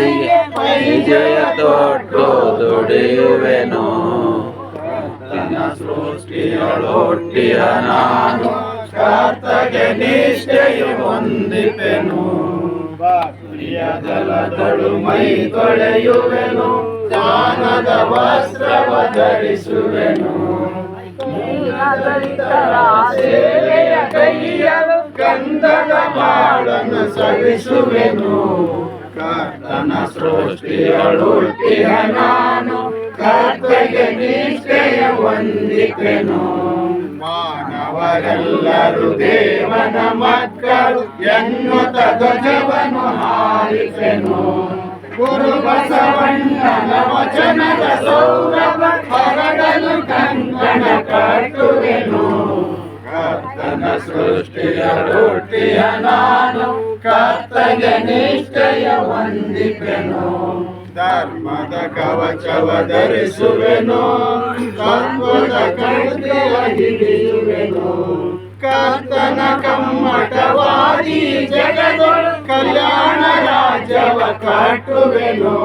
ವಿಜಯ ತೊಟ್ಟು ದುಡಿಯುವೆನು. ತನ್ನ ಸೃಷ್ಟಿಯೊಳೊಟ್ಟಿಯ ನಾನು ಕರ್ತಗೆ ನಿಷ್ಠೆಯು ಹೊಂದಿಪೆನು ಜಲದಳು ಮೈ ತೊಳೆಯುವೆನು, ದಾನದ ವಸ್ತ್ರವ ಧರಿಸುವೆನು. ಕೈಯ ಗಂಧದ ಮಾಡನ್ನು ಸವಿಸುವೆನು. ಕರ್ತನ ಸೃಷ್ಟಿಯೊಳುಟ್ಟಿಯ ನಾನು ಕರ್ತಗೆ ನಿಷ್ಠೆಯ ಹೊಂದಿಕೆನು. ಮಾನವರೆಲ್ಲರೂ ದೇವನ ಮಕ್ಕಳು ಎನ್ನುತ್ತ ಧ್ವಜವನ್ನು ಹಾರಿಸೆನು. ಗುರು ಬಸವಣ್ಣನ ವಚನದ ಸೌರಭ ಸೃಷ್ಟಿಯ ರೊಟ್ಟಿಯ ನಾನು ಕರ್ತನ ನಿಷ್ಠೆಯ ಹೊಂದಿಪೆನು ಧರ್ಮದ ಕವಚವ ಧರಿಸುವೆನು ತತ್ವದ ಕಣ್ಣಿಯ ಹಿಡಿಯುವೆನು ಕರ್ತನ ಕಮ್ಮಟವಾದಿ ಜಗದು ಕಲ್ಯಾಣ ರಾಜ್ಯವ ಕಟ್ಟುವೆನು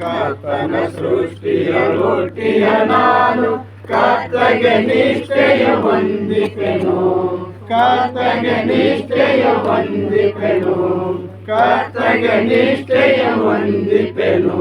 ಕರ್ತನ ಸೃಷ್ಟಿಯ ರೊಟ್ಟಿಯ ನಾನು ಕರ್ತಗೆ ನಿಷ್ಠೆಯ ಹೊಂದಿಪೆನು ಕರ್ತಗೆ ನಿಷ್ಠೆಯ ಹೊಂದಿಪೆನು ಕರ್ತಗೆ ನಿಷ್ಠೆಯ ಹೊಂದಿಪೆನು